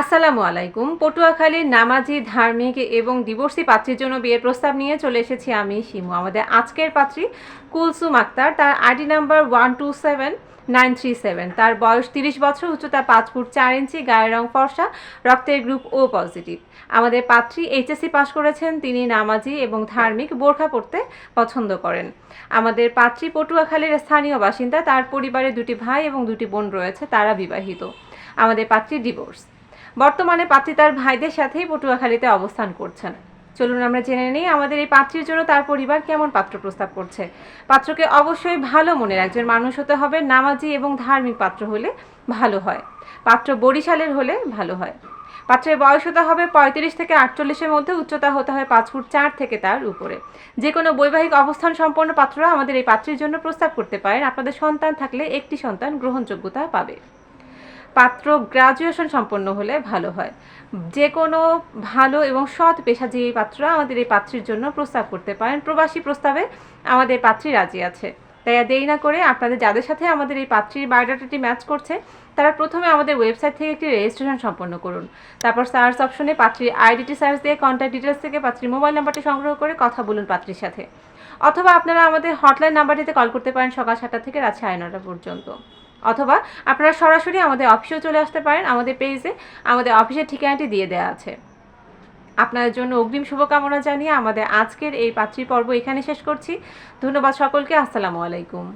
আসসালামু আলাইকুম। পটুয়াখালীর নামাজি, ধার্মিক এবং ডিভোর্সি পাত্রীর জন্য বিয়ের প্রস্তাব নিয়ে চলে এসেছি আমি, শিমু। আমাদের আজকের পাত্রী কুলসুম আক্তার। তার ID number one two seven, nine three seven. তার বয়স তিরিশ বছর, উচ্চতা পাঁচ ফুট চার ইঞ্চি, গায়ের রং ফর্সা, রক্তের গ্রুপ ও পজিটিভ। আমাদের পাত্রী এইচএসসি পাশ করেছেন। তিনি নামাজি এবং ধার্মিক, বোরখা পড়তে পছন্দ করেন। আমাদের পাত্রী পটুয়াখালীর স্থানীয় বাসিন্দা। তার পরিবারে দুটি ভাই এবং দুটি বোন রয়েছে। তারা বিবাহিত। আমাদের পাত্রী ডিভোর্স। বর্তমানে পাত্রী তার ভাইদের সাথেই পটুয়াখালীতে অবস্থান করছেন। চলুন আমরা জেনে নিই আমাদের এই পাত্রীর জন্য তার পরিবার কেমন পাত্র প্রস্তাব করছে। পাত্রকে অবশ্যই ভালো মনের একজন মানুষ হতে হবে, নামাজি এবং ধার্মিক পাত্র হলে ভালো হয়। পাত্র বরিশালের হলে ভালো হয়। পাত্রের বয়স হতে হবে পঁয়ত্রিশ থেকে আটচল্লিশের মধ্যে, উচ্চতা হতে হয় পাঁচ ফুট চার থেকে তার উপরে। যে কোনো বৈবাহিক অবস্থান সম্পন্ন পাত্ররা আমাদের এই পাত্রীর জন্য প্রস্তাব করতে পারেন। আপনাদের সন্তান থাকলে একটি সন্তান গ্রহণযোগ্যতা পাবে। পাত্র গ্রাজুয়েশন সম্পন্ন হলে ভালো হয়। যে কোনো ভালো এবং সৎ পেশাজীবী পাত্র আমাদের এই পাত্রীর জন্য প্রস্তাব করতে পারেন। প্রবাসী প্রস্তাবে আমাদের পাত্রী রাজি আছে। তাই আর দেরি না করে আপনাদের যাদের সাথে আমাদের এই পাত্রীর বায়োডাটাটি ম্যাচ করছে, তারা প্রথমে আমাদের ওয়েবসাইট থেকে একটি রেজিস্ট্রেশন সম্পন্ন করুন। তারপর সার্চ অপশনে পাত্রীর আইডিটি সার্চ দিয়ে কন্ট্যাক্ট ডিটেলস থেকে পাত্রীর মোবাইল নাম্বারটি সংগ্রহ করে কথা বলুন পাত্রীর সাথে। অথবা আপনারা আমাদের হটলাইন নাম্বারটিতে কল করতে পারেন সকাল সাতটা থেকে রাত সাড়ে নটা পর্যন্ত। অথবা আপনারা সরাসরি আমাদের অফিসেও চলে আসতে পারেন আমাদের পেজে। আমাদের অফিসের ঠিকানাটি দিয়ে দেওয়া আছে। আপনাদের জন্য অগ্রিম শুভকামনা জানিয়ে আমাদের আজকের এই পাত্রী পর্ব এখানে শেষ করছি। ধন্যবাদ সকলকে। আসসালামু আলাইকুম।